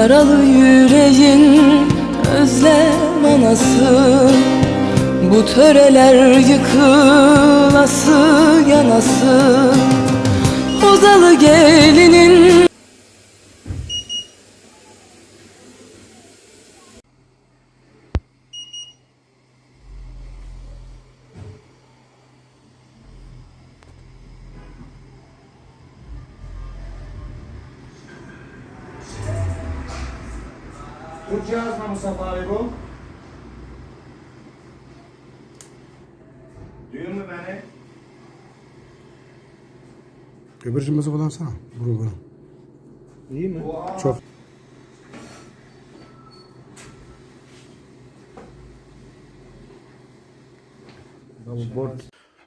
Yaralı yüreğin özlem anası. Bu töreler yıkılası yanası. Odalı gelinin Türkçe yazma Mustafa abi bu. Duyuyor mu beni? Öbür cımbızı kullansana. Vurun vurun. İyi mi? Çok.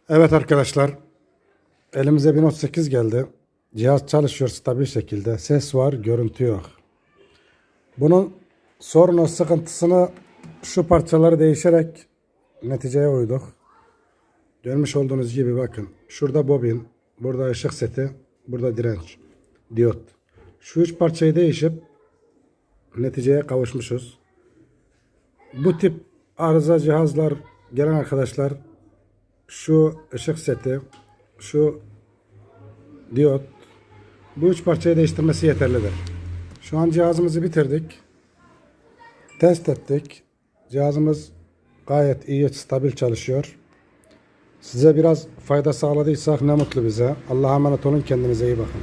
Evet arkadaşlar. Elimize 1038 geldi. Cihaz çalışıyor stabil şekilde. Ses var, görüntü yok. Bunun sorunu, sıkıntısını şu parçaları değişerek neticeye uyduk. Görmüş olduğunuz gibi bakın. Şurada bobin, burada ışık seti, burada direnç, diyot. Şu üç parçayı değişip neticeye kavuşmuşuz. Bu tip arıza cihazlar gelen arkadaşlar şu ışık seti, şu diyot bu üç parçayı değiştirmesi yeterlidir. Şu an cihazımızı bitirdik. Test ettik. Cihazımız gayet iyi, stabil çalışıyor. Size biraz fayda sağladıysak ne mutlu bize. Allah'a emanet olun. Kendinize iyi bakın.